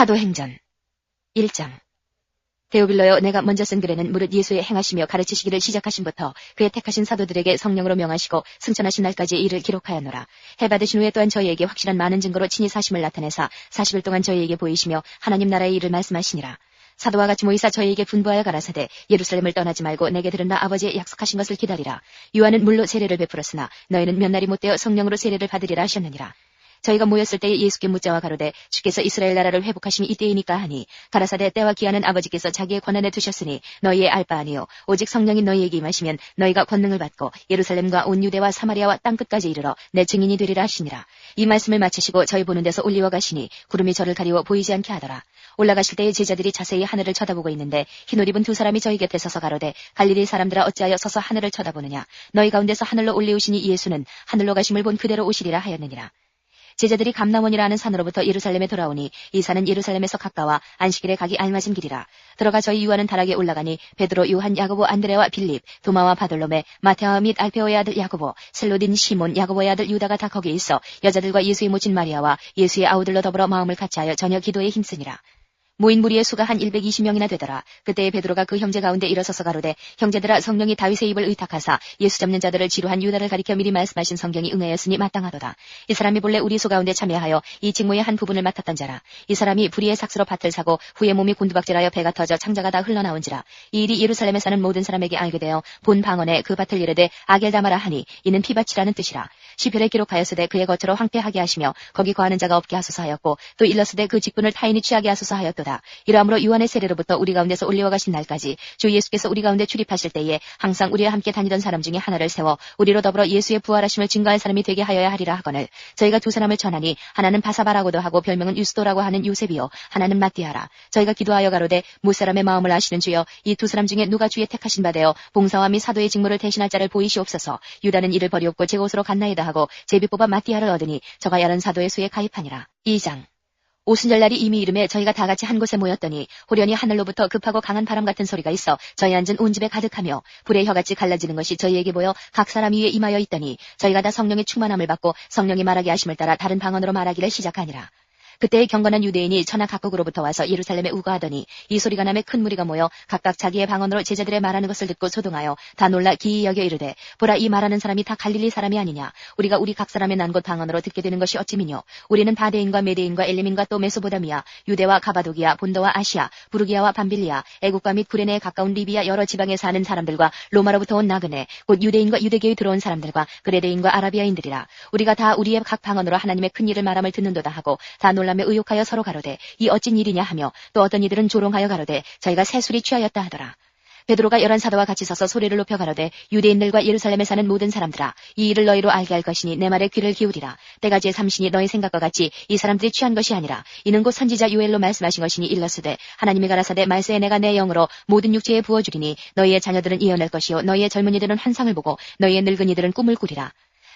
사도행전 1장 데오빌로여 내가 먼저 쓴 글에는 무릇 예수의 행하시며 가르치시기를 시작하신부터 그의 택하신 사도들에게 성령으로 명하시고 승천하신 날까지 이를 기록하였노라. 해받으신 후에 또한 저희에게 확실한 많은 증거로 친히 사심을 나타내사 40일 동안 저희에게 보이시며 하나님 나라의 일을 말씀하시니라. 사도와 같이 모이사 저희에게 분부하여 가라사대 예루살렘을 떠나지 말고 내게 들은 나 아버지의 약속하신 것을 기다리라. 요한은 물로 세례를 베풀었으나 너희는 몇 날이 못되어 성령으로 세례를 받으리라 하셨느니라. 저희가 모였을 때에 예수께 묻자와 가로되 주께서 이스라엘 나라를 회복하심이 이때이니까 하니 가라사대 때와 기한은 아버지께서 자기의 권한에 두셨으니 너희의 알바 아니요. 오직 성령이 너희에게 임하시면 너희가 권능을 받고 예루살렘과 온 유대와 사마리아와 땅 끝까지 이르러 내 증인이 되리라 하시니라. 이 말씀을 마치시고 저희 보는 데서 올리워 가시니 구름이 저를 가리워 보이지 않게 하더라. 올라가실 때에 제자들이 자세히 하늘을 쳐다보고 있는데 흰옷 입은 두 사람이 저희 곁에 서서 가로되 갈릴리 사람들아 어찌하여 서서 하늘을 쳐다보느냐? 너희 가운데서 하늘로 올리우시니 예수는 하늘로 가심을 본 그대로 오시리라 하였느니라 제자들이 감남원이라는 산으로부터 예루살렘에 돌아오니 이 산은 예루살렘에서 가까워 안식일에 가기 알맞은 길이라. 들어가 저희 유아는 다락에 올라가니 베드로, 요한, 야고보, 안드레와 빌립, 도마와 바돌로메, 마테아 및 알페오의 아들 야고보, 셀로딘, 시몬, 야고보의 아들 유다가 다 거기 있어 여자들과 예수의 모친 마리아와 예수의 아우들로 더불어 마음을 같이하여 저녁 기도에 힘쓰니라. 모인 무리의 수가 한 120명이나 되더라. 그때에 베드로가 그 형제 가운데 일어서서 가로되 형제들아 성령이 다윗의 입을 의탁하사 예수 잡는 자들을 지루한 유다를 가리켜 미리 말씀하신 성경이 응하였으니 마땅하도다. 이 사람이 본래 우리 수 가운데 참여하여 이 직무의 한 부분을 맡았던 자라. 이 사람이 불의의 삭스로 밭을 사고 후에 몸이 곤두박질하여 배가 터져 창자가 다 흘러나온지라. 이 일이 예루살렘에 사는 모든 사람에게 알게 되어 본 방언에 그 밭을 이르되 아겔다마라 하니 이는 피밭이라는 뜻이라. 시편에 기록하였으되 그의 거처로 황폐하게 하시며 거기 거하는 자가 없게 하소서 하였고 또 일렀으되 그 직분을 타인이 취하게 하소서 하였도다. 이러므로 유한의 세례로부터 우리 가운데서 올리와 가신 날까지 주 예수께서 우리 가운데 출입하실 때에 항상 우리와 함께 다니던 사람 중에 하나를 세워 우리로 더불어 예수의 부활하심을 증거할 사람이 되게 하여야 하리라 하거늘 저희가 두 사람을 전하니 하나는 바사바라고도 하고 별명은 유스도라고 하는 요셉이요. 하나는 마띠아라. 저희가 기도하여 가로되 무사람의 마음을 아시는 주여 이 두 사람 중에 누가 주의 택하신 바 되어 봉사와 및 사도의 직무를 대신할 자를 보이시옵소서. 유다는 이를 버리옵고 제 곳으로 갔나이다 하고 제비 뽑아 마띠아를 얻으니 저가 야른 사도의 수에 가입하니라. 2장 오순절날이 이미 이름에 저희가 다 같이 한 곳에 모였더니 호련히 하늘로부터 급하고 강한 바람 같은 소리가 있어 저희 앉은 온 집에 가득하며 불의 혀같이 갈라지는 것이 저희에게 보여 각 사람 위에 임하여 있더니 저희가 다 성령의 충만함을 받고 성령이 말하게 하심을 따라 다른 방언으로 말하기를 시작하니라. 그때의 경건한 유대인이 천하 각국으로부터 와서 예루살렘에 우거하더니 이 소리가 남에 큰 무리가 모여 각각 자기의 방언으로 제자들의 말하는 것을 듣고 소동하여 다 놀라 기이 여겨 이르되 보라 이 말하는 사람이 다 갈릴리 사람이 아니냐? 우리가 우리 각 사람의 난 곳 방언으로 듣게 되는 것이 어찌미뇨? 우리는 바데인과 메데인과 엘리민과 또 메소보다미아 유대와 가바도기아 본도와 아시아 부르기아와 밤빌리아 애국과 및 구레네에 가까운 리비아 여러 지방에 사는 사람들과 로마로부터 온 나그네 곧 유대인과 유대교에 들어온 사람들과 그레데인과 아라비아인들이라. 우리가 다 우리의 각 방언으로 하나님의 큰 일을 말함을 듣는도다 하고 다 놀라 놀라며 의욕하여 서로 가로되 이 어찐 일이냐 하며 또 어떤 이들은 조롱하여 가로되 저희가 새술이 취하였다 하더라. 베드로가 열한 사도와 같이 서서 소리를 높여 가로되 유대인들과 예루살렘에 사는 모든 사람들아 이 일을 너희로 알게 할 것이니 내 말에 귀를 기울이라 때가지의 삼신이 너희 생각과 같이 이 사람들이 취한 것이 아니라 이는 곧 선지자 유엘로 말씀하신 것이니 일러스되 하나님이 가라사대 말세에 내가 내 영으로 모든 육체에 부어주리니 너희의 자녀들은 이어낼 것이요 너희의 젊은이들은 환상을 보고 너희의 늙은이들은 꿈을 꾸리라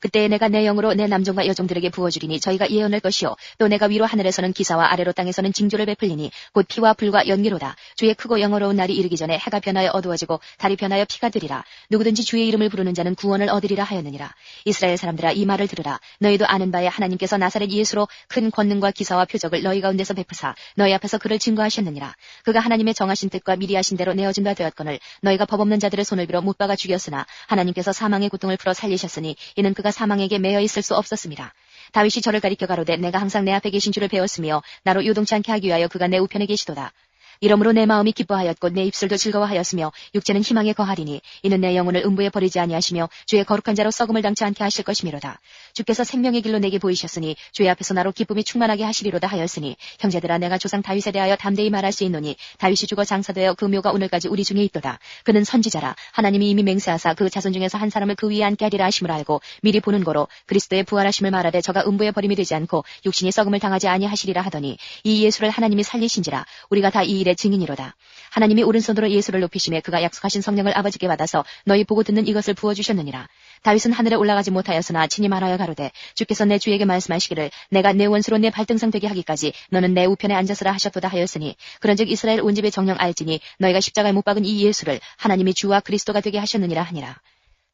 그때 내가 내 영으로 내 남종과 여종들에게 부어주리니 저희가 예언할 것이요. 또 내가 위로 하늘에서는 기사와 아래로 땅에서는 징조를 베풀리니 곧 피와 불과 연기로다. 주의 크고 영어로운 날이 이르기 전에 해가 변하여 어두워지고 달이 변하여 피가 되리라. 누구든지 주의 이름을 부르는 자는 구원을 얻으리라 하였느니라. 이스라엘 사람들아 이 말을 들으라. 너희도 아는 바에 하나님께서 나사렛 예수로 큰 권능과 기사와 표적을 너희 가운데서 베푸사 너희 앞에서 그를 증거하셨느니라. 그가 하나님의 정하신 뜻과 미리 하신 대로 내어진 바 되었거늘 너희가 법 없는 자들의 손을 빌어 못 박아 죽였으나 하나님께서 사망의 고통을 풀어 살리셨으니 이는 그가 사망에게 매여 있을 수 없었습니다. 다윗이 저를 가리켜 가로되 내가 항상 내 앞에 계신 줄을 배웠으며 나로 요동치 않게 하기 위하여 그가 내 우편에 계시도다. 이러므로 내 마음이 기뻐하였고 내 입술도 즐거워하였으며 육체는 희망에 거하리니 이는 내 영혼을 음부에 버리지 아니하시며 주의 거룩한 자로 썩음을 당치 않게 하실 것이미로다. 주께서 생명의 길로 내게 보이셨으니 주의 앞에서 나로 기쁨이 충만하게 하시리로다 하였으니 형제들아 내가 조상 다윗에 대하여 담대히 말할 수 있노니 다윗이 죽어 장사되어 그 묘가 오늘까지 우리 중에 있도다. 그는 선지자라 하나님이 이미 맹세하사 그 자손 중에서 한 사람을 그 위에 앉게 하리라 하심을 알고 미리 보는 거로 그리스도의 부활하심을 말하되 저가 음부에 버림이 되지 않고 육신이 썩음을 당하지 아니하시리라 하더니 이 예수를 하나님이 살리신지라 우리가 다이일 일의 증인이로다. 하나님이 오른손으로 예수를 높이심에 그가 약속하신 성령을 아버지께 받아서 너희 보고 듣는 이것을 부어주셨느니라. 다윗은 하늘에 올라가지 못하였으나 친히 말하여 가로되 주께서 내 주에게 말씀하시기를 내가 내 원수로 내 발등상 되게 하기까지 너는 내 우편에 앉았으라 하셨도다 하였으니 그런즉 이스라엘 온 집의 정령 알지니 너희가 십자가에 못 박은 이 예수를 하나님이 주와 그리스도가 되게 하셨느니라 하니라.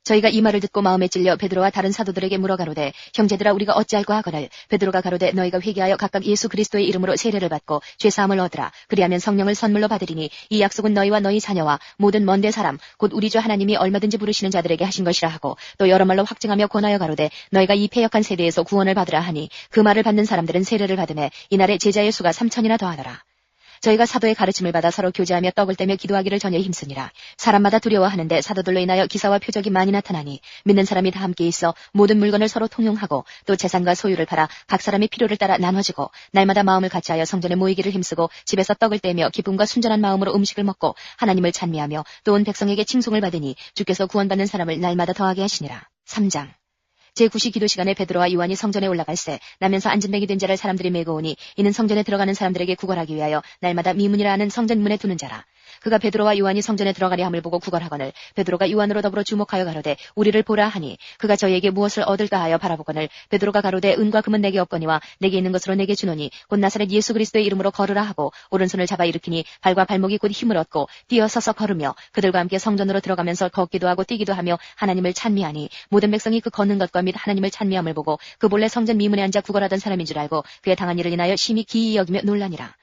저희가 이 말을 듣고 마음에 찔려 베드로와 다른 사도들에게 물어 가로되 형제들아 우리가 어찌할까 하거늘 베드로가 가로되 너희가 회개하여 각각 예수 그리스도의 이름으로 세례를 받고 죄 사함을 얻으라. 그리하면 성령을 선물로 받으리니 이 약속은 너희와 너희 자녀와 모든 먼데 사람 곧 우리 주 하나님이 얼마든지 부르시는 자들에게 하신 것이라 하고 또 여러 말로 확증하며 권하여 가로되 너희가 이 패역한 세대에서 구원을 받으라 하니 그 말을 받는 사람들은 세례를 받음에 이날에 제자의 수가 삼천이나 더하더라 저희가 사도의 가르침을 받아 서로 교제하며 떡을 떼며 기도하기를 전혀 힘쓰니라. 사람마다 두려워하는데 사도들로 인하여 기사와 표적이 많이 나타나니 믿는 사람이 다 함께 있어 모든 물건을 서로 통용하고 또 재산과 소유를 팔아 각 사람의 필요를 따라 나눠지고 날마다 마음을 같이하여 성전에 모이기를 힘쓰고 집에서 떡을 떼며 기쁨과 순전한 마음으로 음식을 먹고 하나님을 찬미하며 또 온 백성에게 칭송을 받으니 주께서 구원받는 사람을 날마다 더하게 하시니라. 3장 제9시 기도 시간에 베드로와 요한이 성전에 올라갈새 나면서 앉은뱅이 된 자를 사람들이 메고 오니 이는 성전에 들어가는 사람들에게 구걸하기 위하여 날마다 미문이라 하는 성전 문에 두는 자라. 그가 베드로와 요한이 성전에 들어가려 함을 보고 구걸하거늘 베드로가 요한으로 더불어 주목하여 가로되 우리를 보라 하니 그가 저희에게 무엇을 얻을까 하여 바라보거늘 베드로가 가로되 은과 금은 내게 없거니와 내게 있는 것으로 내게 주노니 곧 나사렛 예수 그리스도의 이름으로 걸으라 하고 오른손을 잡아 일으키니 발과 발목이 곧 힘을 얻고 뛰어서서 걸으며 그들과 함께 성전으로 들어가면서 걷기도 하고 뛰기도 하며 하나님을 찬미하니 모든 백성이 그 걷는 것과 및 하나님을 찬미함을 보고 그 본래 성전 미문에 앉아 구걸하던 사람인 줄 알고 그의 당한 일을 인하여 심히 기이 여기며 논란이라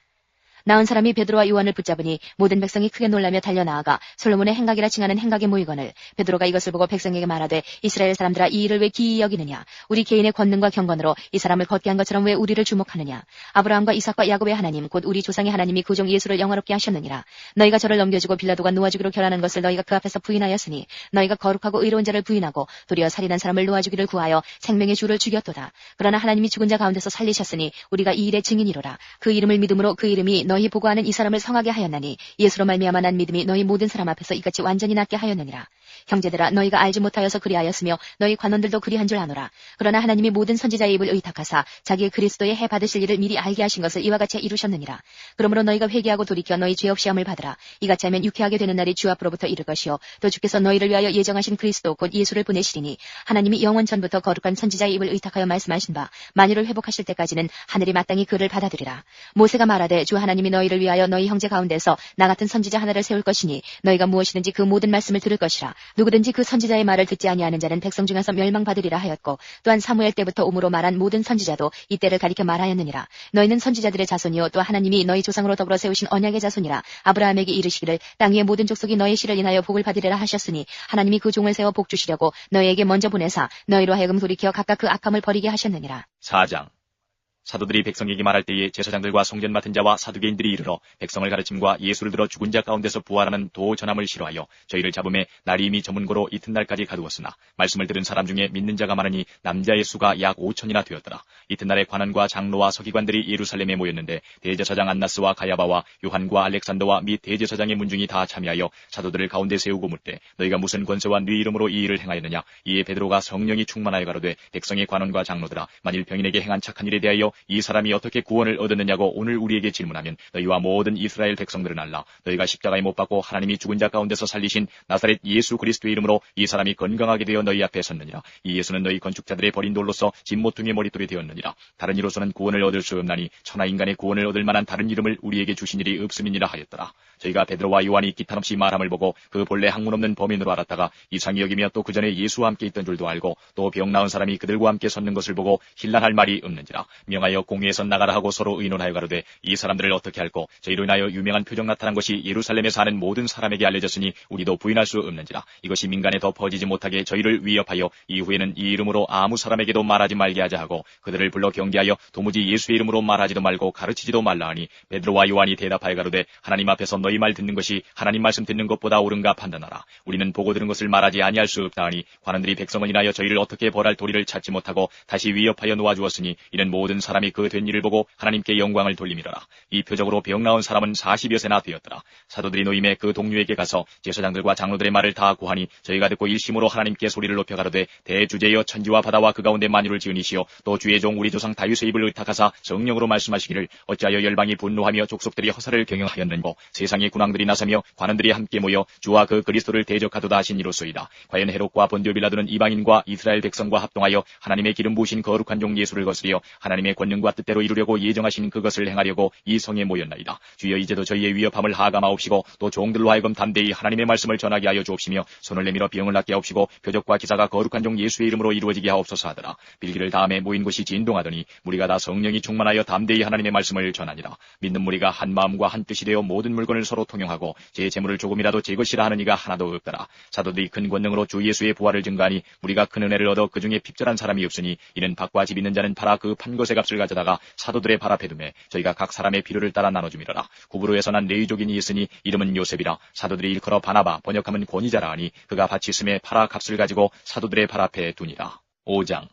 나은 사람이 베드로와 요한을 붙잡으니 모든 백성이 크게 놀라며 달려나아가 솔로몬의 행각이라 칭하는 행각에 모이거늘 베드로가 이것을 보고 백성에게 말하되 이스라엘 사람들아 이 일을 왜 기이 여기느냐? 우리 개인의 권능과 경건으로 이 사람을 걷게 한 것처럼 왜 우리를 주목하느냐? 아브라함과 이삭과 야곱의 하나님 곧 우리 조상의 하나님이 구종 예수를 영화롭게 하셨느니라. 너희가 저를 넘겨주고 빌라도가 놓아주기로 결하는 것을 너희가 그 앞에서 부인하였으니 너희가 거룩하고 의로운 자를 부인하고 도리어 살인한 사람을 놓아주기를 구하여 생명의 주를 죽였도다. 그러나 하나님이 죽은 자 가운데서 살리셨으니 우리가 이 일의 증인이로라. 그 이름을 믿음으로 그 이름이 너희 보고하는 이 사람을 성하게 하였나니 예수로 말미암아 난 믿음이 너희 모든 사람 앞에서 이같이 완전히 낫게 하였느니라. 형제들아 너희가 알지 못하여서 그리하였으며 너희 관원들도 그리한 줄 아노라. 그러나 하나님이 모든 선지자의 입을 의탁하사 자기의 그리스도의 해 받으실 일을 미리 알게 하신 것을 이와 같이 이루셨느니라. 그러므로 너희가 회개하고 돌이켜 너희 죄 없이 함을 받으라. 이같이 하면 유쾌하게 되는 날이 주 앞으로부터 이를 것이요 또 주께서 너희를 위하여 예정하신 그리스도 곧 예수를 보내시리니 하나님이 영원 전부터 거룩한 선지자의 입을 의탁하여 말씀하신 바 만유를 회복하실 때까지는 하늘이 마땅히 그를 받아들이라. 모세가 말하되 주 하나님 이 너희를 위하여 너희 형제 가운데서 나 같은 선지자 하나를 세울 것이니 너희가 무엇이든지 그 모든 말씀을 들을 것이라. 누구든지 그 선지자의 말을 듣지 아니하는 자는 백성 중에서 멸망받으리라 하였고 또한 사무엘 때부터 오므로 말한 모든 선지자도 이때를 가리켜 말하였느니라. 너희는 선지자들의 자손이요 또 하나님이 너희 조상으로 더불어 세우신 언약의 자손이라. 아브라함에게 이르시기를 땅 위의 모든 족속이 너희 씨를 인하여 복을 받으리라 하셨으니 하나님이 그 종을 세워 복 주시려고 너희에게 먼저 보내사 너희로 하여금 돌이켜 각각 그 악함을 버리게 하셨느니라. 4장 사도들이 백성에게 말할 때에 제사장들과 성전 맡은 자와 사두개인들이 이르러 백성을 가르침과 예수를 들어 죽은 자 가운데서 부활하는 도 전함을 싫어하여 저희를 잡음에 날이 이미 저문고로 이튿날까지 가두었으나 말씀을 들은 사람 중에 믿는 자가 많으니 남자의 수가 약 5천이나 되었더라. 이튿날에 관원과 장로와 서기관들이 예루살렘에 모였는데 대제사장 안나스와 가야바와 요한과 알렉산더와 및 대제사장의 문중이 다 참여하여 사도들을 가운데 세우고 묻되 너희가 무슨 권세와 네 이름으로 이 일을 행하였느냐 이에 베드로가 성령이 충만하여 가로되 백성의 관원과 장로들아 만일 병인에게 행한 착한 일에 대하여 이 사람이 어떻게 구원을 얻었느냐고 오늘 우리에게 질문하면 너희와 모든 이스라엘 백성들은 알라. 너희가 십자가에 못 박고 하나님이 죽은 자 가운데서 살리신 나사렛 예수 그리스도의 이름으로 이 사람이 건강하게 되어 너희 앞에 섰느니라. 이 예수는 너희 건축자들의 버린 돌로서 진모퉁이의 머릿돌이 되었느니라. 다른 이로서는 구원을 얻을 수 없나니 천하 인간의 구원을 얻을 만한 다른 이름을 우리에게 주신 일이 없음이니라 하였더라. 저희가 베드로와 요한이 기탄없이 말함을 보고 그 본래 학문 없는 범인으로 알았다가 이상히 여기며 또 그 전에 예수와 함께 있던 줄도 알고 또 병 나은 사람이 그들과 함께 섰는 것을 보고 힐난할 말이 없는지라 명 하여 공회에서 나가라 하고 서로 의논하여 가로되 이 사람들을 어떻게 할꼬? 저희로 인하여 유명한 표적 나타난 것이 예루살렘에 사는 모든 사람에게 알려졌으니 우리도 부인할 수 없는지라. 이것이 민간에 더 퍼지지 못하게 저희를 위협하여 이후에는 이 이름으로 아무 사람에게도 말하지 말게 하자 하고 그들을 불러 경계하여 도무지 예수의 이름으로 말하지도 말고 가르치지도 말라 하니 베드로와 요한이 대답하여 가로되 하나님 앞에서 너희 말 듣는 것이 하나님 말씀 듣는 것보다 옳은가 판단하라. 우리는 보고 들은 것을 말하지 아니할 수 없다 하니 관원들이 백성을 인하여 저희를 어떻게 벌할 도리를 찾지 못하고 다시 위협하여 놓아주었으니 이는 모든 사람 이 그 된 일을 보고 하나님께 영광을 돌림이로라. 이 표적으로 병 나온 사람은 40여 세나 되었더라. 사도들이 노임에 그 동료에게 가서 제사장들과 장로들의 말을 다 고하니 저희가 듣고 일심으로 하나님께 소리를 높여 가로되 대주제여 천지와 바다와 그 가운데 만유를 지으니시오 또 주의 종 우리 조상 다윗의 입을 의탁하사 정령으로 말씀하시기를 어찌하여 열방이 분노하며 족속들이 허사를 경영하였는고 세상의 군왕들이 나서며 관원들이 함께 모여 주와 그 그리스도를 대적하도다 하신 이로소이다. 과연 헤롯과 본디오 빌라도는 이방인과 이스라엘 백성과 합동하여 하나님의 기름 부으신 거룩한 종 예수를 거스리어 하나님의 권능과 뜻대로 이루려고 예정하신 그것을 행하려고 이 성에 모였나이다. 주여 이제도 저희의 위협함을 하감하옵시고 또 종들로 하여금 담대히 하나님의 말씀을 전하게 하여 주옵시며 손을 내밀어 병을 낫게 하옵시고 표적과 기사가 거룩한 종 예수의 이름으로 이루어지게 하옵소서 하더라. 빌기를 다음에 모인 곳이 진동하더니 무리가 다 성령이 충만하여 담대히 하나님의 말씀을 전하니라. 믿는 무리가 한 마음과 한 뜻이 되어 모든 물건을 서로 통용하고 제 재물을 조금이라도 제 것이라 하는 이가 하나도 없더라. 사도들이 큰 권능으로 주 예수의 부활을 증가하니 우리가 큰 은혜를 얻어 그 중에 핍절한 사람이 없으니 이는 밭과 집 있는 자는 팔아 그 판 것의 값을 가져다가 사도들의 발 앞에 두매 저희가 각 사람의 필요를 따라 나눠주미러라. 구브로에서 난 레위족인이 있으니 이름은 요셉이라 사도들이 일컬어 바나바 번역하면 권위자라 하니 그가 밭이 있음에 팔아 값을 가지고 사도들의 발 앞에 두니라. 5장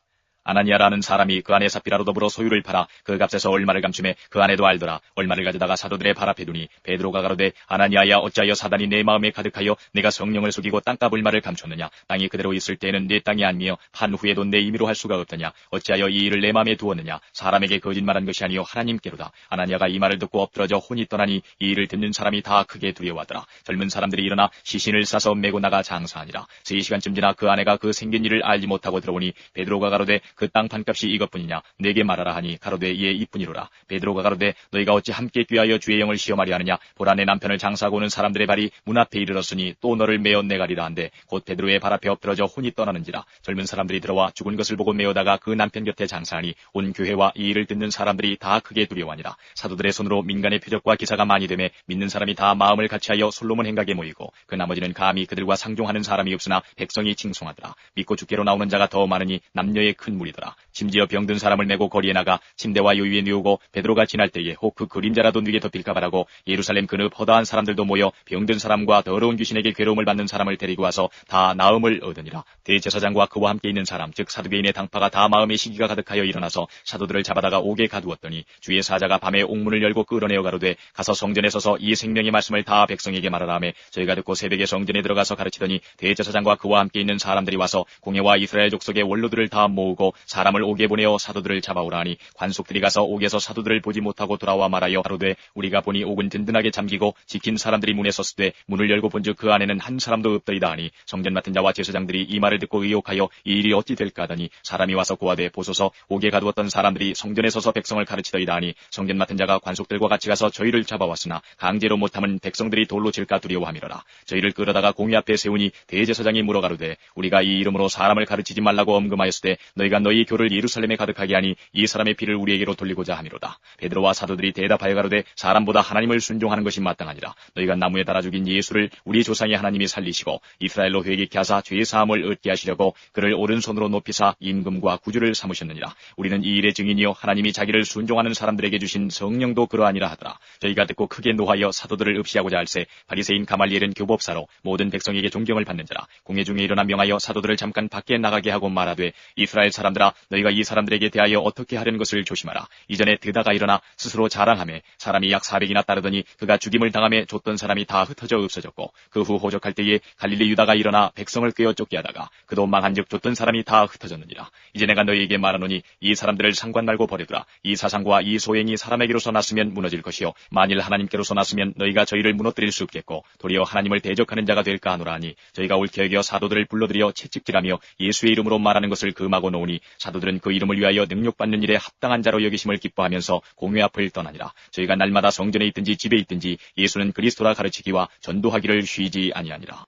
아나니아라는 사람이 그 안에 사피라로 더불어 소유를 팔아 그 값에서 얼마를 감춤해 그 안에도 알더라. 얼마를 가져다가 사도들의 발 앞에 두니 베드로가 가로되 아나니아야 어찌하여 사단이 내 마음에 가득하여 내가 성령을 속이고 땅값 얼마를 감췄느냐? 땅이 그대로 있을 때에는 내 땅이 아니며 판 후에도 내 임의로 할 수가 없더냐? 어찌하여 이 일을 내 마음에 두었느냐? 사람에게 거짓말한 것이 아니요 하나님께로다. 아나니아가 이 말을 듣고 엎드러져 혼이 떠나니 이 일을 듣는 사람이 다 크게 두려워하더라. 젊은 사람들이 일어나 시신을 싸서 메고 나가 장사하니라. 세 시간쯤 지나 그 아내가 그 생긴 일을 알지 못하고 들어오니 베드로가 가로되 그땅 판값이 이것뿐이냐? 내게 말하라 하니 가로되 예 이뿐이로라. 베드로가 가로되 너희가 어찌 함께 귀하여 주의 영을 시험하려 하느냐? 보라 내 남편을 장사하고 오는 사람들의 발이 문 앞에 이르렀으니 또 너를 메어 내가리라 한데 곧 베드로의 발 앞에 엎드러져 혼이 떠나는지라. 젊은 사람들이 들어와 죽은 것을 보고 메어다가 그 남편 곁에 장사하니 온 교회와 이 일을 듣는 사람들이 다 크게 두려워하니라. 사도들의 손으로 민간의 표적과 기사가 많이 되매 믿는 사람이 다 마음을 같이하여 솔로몬 행각에 모이고 그 나머지는 감히 그들과 상종하는 사람이 없으나 백성이 칭송하더라. 믿고 죽게로 나오는 자가 더 많으니 남녀의 큰 무리 더라 심지어 병든 사람을 메고 거리에 나가 침대와 요위에 누우고 베드로가 지날 때에 혹 그 그림자라도 누게 덮일까 바라고 예루살렘 그늪 허다한 사람들도 모여 병든 사람과 더러운 귀신에게 괴로움을 받는 사람을 데리고 와서 다 나음을 얻으니라. 대제사장과 그와 함께 있는 사람 즉 사두개인의 당파가 다 마음의 시기가 가득하여 일어나서 사도들을 잡아다가 옥에 가두었더니 주의 사자가 밤에 옥문을 열고 끌어내어 가로되 가서 성전에 서서 이 생명의 말씀을 다 백성에게 말하라 하며 저희가 듣고 새벽에 성전에 들어가서 가르치더니 대제사장과 그와 함께 있는 사람들이 와서 공예와 이스라엘 족속의 원로들을 다 모으고 사람을 옥에 보내어 사도들을 잡아오라 하니 관속들이 가서 옥에서 사도들을 보지 못하고 돌아와 말하여 가로되 우리가 보니 옥은 든든하게 잠기고 지킨 사람들이 문에 섰으되 문을 열고 본즉 그 안에는 한 사람도 없더이다 하니 성전 맡은 자와 제사장들이 이 말을 듣고 의혹하여 이 일이 어찌 될까 하더니 사람이 와서 고하되 보소서 옥에 가두었던 사람들이 성전에 서서 백성을 가르치더이다 하니 성전 맡은 자가 관속들과 같이 가서 저희를 잡아왔으나 강제로 못하면 백성들이 돌로 칠까 두려워함이로라. 저희를 끌어다가 공의 앞에 세우니 대제사장이 물어 가로되 우리가 이 이름으로 사람을 가르치지 말라고 엄금하였을 때 너희가 너희 교를 예루살렘에 가득하게 하니 이 사람의 피를 우리에게로 돌리고자 함이로다. 베드로와 사도들이 대답하여 가로되 사람보다 하나님을 순종하는 것이 마땅하니라. 너희가 나무에 달아 죽인 예수를 우리 조상의 하나님이 살리시고 이스라엘로 회개케 하사 죄 사함을 얻게 하시려고 그를 오른손으로 높이사 임금과 구주를 삼으셨느니라. 우리는 이 일의 증인이요 하나님이 자기를 순종하는 사람들에게 주신 성령도 그러하니라 하더라. 저희가 듣고 크게 노하여 사도들을 읍시하고자 할세 바리새인 가말리엘은 교법사로 모든 백성에게 존경을 받는 자라 공회 중에 일어나 명하여 사도들을 잠깐 밖에 나가게 하고 말하되 이스라엘 사람 들아 너희가 이 사람들에게 대하여 어떻게 하려는 것을 조심하라. 이전에 드다가 일어나 스스로 자랑하며 사람이 약 400이나 따르더니 그가 죽임을 당함에 줬던 사람이 다 흩어져 없어졌고 그 후 호적할 때에 갈릴리 유다가 일어나 백성을 꿰어 쫓게 하다가 그도 망한즉 줬던 사람이 다 흩어졌느니라. 이제 내가 너희에게 말하노니 이 사람들을 상관 말고 버리더라. 이 사상과 이 소행이 사람에게로서 났으면 무너질 것이요. 만일 하나님께로서 났으면 너희가 저희를 무너뜨릴 수 없겠고 도리어 하나님을 대적하는 자가 될까 하노라 하니 저희가 옳게 여겨 사도들을 불러들여 채찍질하며 예수의 이름으로 말하는 것을 금하고 놓으 니 사도들은 그 이름을 위하여 능력받는 일에 합당한 자로 여기심을 기뻐하면서 공회 앞을 떠나니라. 저희가 날마다 성전에 있든지 집에 있든지 예수는 그리스도라 가르치기와 전도하기를 쉬지 아니하니라